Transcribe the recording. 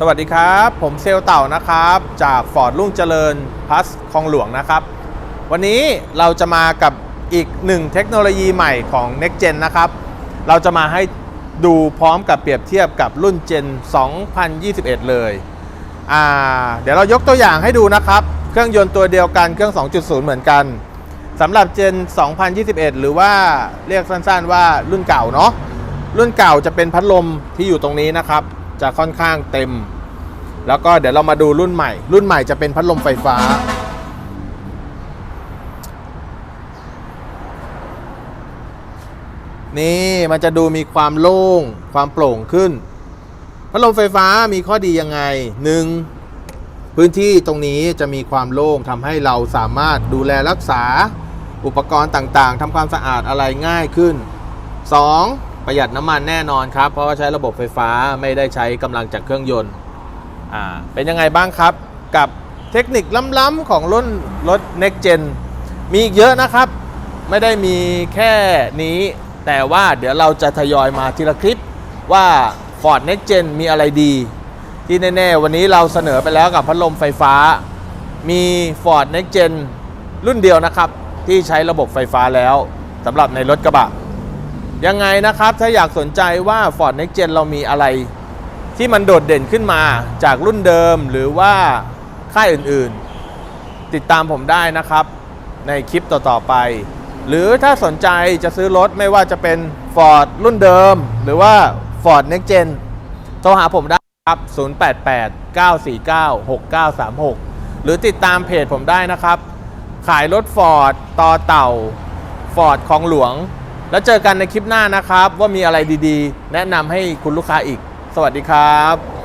สวัสดีครับ ผมเซลเต่านะครับ จากฟอร์ดรุ่งเจริญพัสคลองหลวงนะครับ วันนี้เราจะมากับอีกหนึ่งเทคโนโลยีใหม่ของ Next Gen นะครับ เราจะมาให้ดูพร้อมกับเปรียบเทียบกับรุ่น Gen 2021 เลยอ่าเดี๋ยวเรายกตัวอย่างให้ดูนะครับ เครื่องยนต์ตัวเดียวกันเครื่อง 2.0 เหมือนกันสำหรับ Gen 2021 หรือว่าเรียกสั้นๆว่ารุ่นเก่าเนาะรุ่นเก่าจะเป็นพัดลมที่อยู่ตรงนี้นะครับ จะค่อนข้างเต็ม แล้วก็เดี๋ยวเรามาดูรุ่นใหม่ รุ่นใหม่จะเป็นพัดลมไฟฟ้า นี่มันจะดูมีความโล่ง ความโปร่งขึ้น พัดลมไฟฟ้ามีข้อดียังไงหนึ่งพื้นที่ตรงนี้จะมีความโล่งทำให้เราสามารถดูแลรักษาอุปกรณ์ต่างๆทำความสะอาดอะไรง่ายขึ้น 2. ประหยัดน้ำมันแน่นอนครับ เพราะว่าใช้ระบบไฟฟ้าไม่ได้ใช้กำลังจากเครื่องยนต์อ่าเป็นยังไงบ้างครับกับเทคนิคล้ำๆของรุ่นรถ Next Gen มีอีกเยอะนะครับ ไม่ได้มีแค่นี้ แต่ว่าเดี๋ยวเราจะทยอยมาทีละคลิปว่า Ford Next Gen มีอะไรดี ที่แน่ๆ วันนี้เราเสนอไปแล้วกับพัดลมไฟฟ้า มี Ford Next Gen รุ่นเดียวนะครับ ที่ใช้ระบบไฟฟ้าแล้วสำหรับในรถกระบะ ยังไงนะครับ ถ้าอยากสนใจว่า Ford Next Gen เรามีอะไร ที่มันโดดเด่นขึ้นมาจากรุ่นเดิมหรือว่าค่ายอื่นๆ ติดตามผมได้นะครับ ในคลิปต่อๆไป หรือถ้าสนใจจะซื้อรถไม่ว่าจะเป็น Ford รุ่นเดิม หรือว่า Ford Next Gen โทรหาผมได้ครับ 088 949 6936 หรือติดตามเพจผมได้นะครับ ขายรถ Ford ต่อเต่า Ford ของหลวง แล้วเจอกันในคลิปหน้านะครับ ว่ามีอะไรดีๆ แนะนำให้คุณลูกค้าอีก สวัสดีครับ